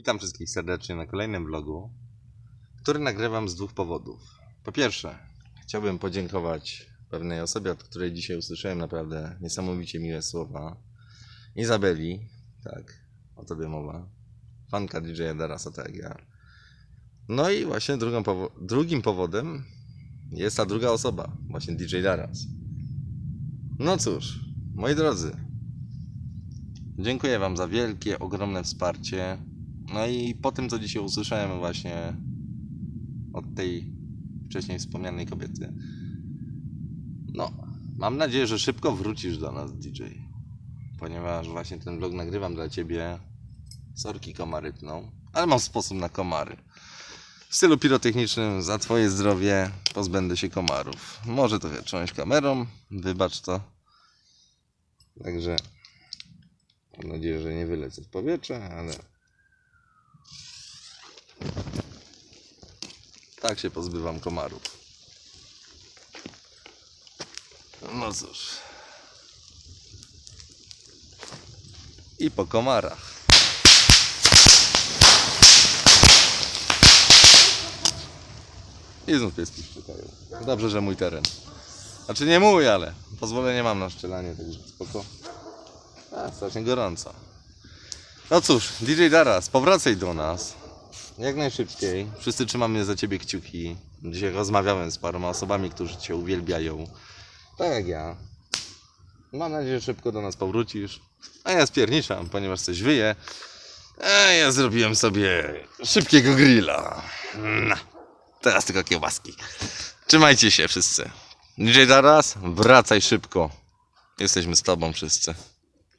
Witam wszystkich serdecznie na kolejnym vlogu, który nagrywam z dwóch powodów. Po pierwsze, chciałbym podziękować pewnej osobie, od której dzisiaj usłyszałem naprawdę niesamowicie miłe słowa. Izabeli, tak, o tobie mowa. Fanka DJ Darasa, tak ja. No i właśnie powo- drugim powodem jest ta druga osoba, właśnie DJ Daras. No cóż, moi drodzy, dziękuję Wam za wielkie, ogromne wsparcie. No i po tym, co dzisiaj usłyszałem właśnie od tej wcześniej wspomnianej kobiety, no, mam nadzieję, że szybko wrócisz do nas, DJ. Ponieważ właśnie ten vlog nagrywam dla Ciebie. Sorki komarytną, ale mam sposób na komary. W stylu pirotechnicznym za Twoje zdrowie pozbędę się komarów. Może trochę cząść kamerą, wybacz to. Także mam nadzieję, że nie wylecę w powietrze, ale tak się pozbywam komarów. No cóż. I po komarach. I znów pieski szczekają. Dobrze, że mój teren. Znaczy nie mój, ale pozwolenie mam na szczelanie, także spoko. A, strasznie gorąco. No cóż, DJ Daras, powracaj do nas. Jak najszybciej. Wszyscy trzymamy za ciebie kciuki. Dzisiaj rozmawiałem z paroma osobami, którzy cię uwielbiają. Tak jak ja. Mam nadzieję, że szybko do nas powrócisz. A ja spierniczam, ponieważ coś wyje. A ja zrobiłem sobie szybkiego grilla. No. Teraz tylko kiełbaski. Trzymajcie się wszyscy. DJ Daras, wracaj szybko. Jesteśmy z tobą wszyscy.